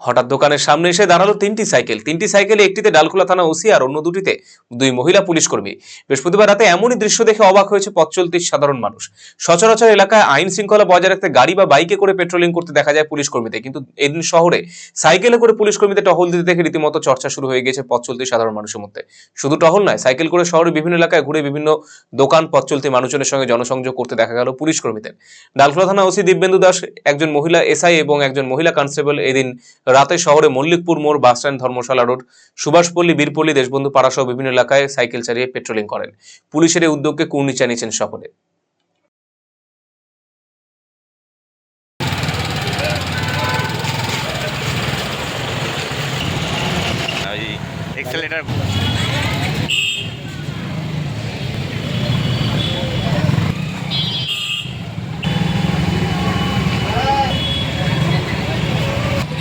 হঠাৎ দোকানের সামনে এসে দাঁড়াল তিনটি সাইকেল। তিনটি সাইকেলে একটিতে ডালখোলা থানা ওসি আর অন্য দুটিতে দুই মহিলা পুলিশ কর্মী। বৃহস্পতিবার রাতে এমনই দৃশ্য দেখে অবাক হয়েছে পথ চলতি সাধারণ মানুষ। সচরাচর এলাকায় আইন শৃঙ্খলা বজায় রাখতে গাড়ি বা বাইকে করে পেট্রোলিং করতে দেখা যায় পুলিশ কর্মীদের। কিন্তু এদিন শহরে সাইকেলে করে পুলিশ কর্মীদের টহল দিতে দেখে রীতিমতো চর্চা শুরু হয়ে গেছে পথ চলতি সাধারণ মানুষের মধ্যে। শুধু টহল নয়, সাইকেল করে শহরের বিভিন্ন এলাকায় ঘুরে বিভিন্ন দোকান, পথ চলতি মানুষজনের সঙ্গে জনসংযোগ করতে দেখা গেল পুলিশ কর্মীদের। ডালখোলা থানা ওসি দিব্যেন্দু দাস, একজন মহিলা এসআই এবং একজন মহিলা কনস্টেবল এদিন রাতে শহরে মল্লিকপুর মোড় bus stand Dharamshala road, Subhashpalli, Birpalli, Deshbandhu, পাড়াসহ বিভিন্ন এলাকায় সাইকেল চালিয়ে পেট্রোলিং করেন। পুলিশের এই উদ্যোগকে কুর্নি জানিয়েছেন সকলে। এক্সেলেটার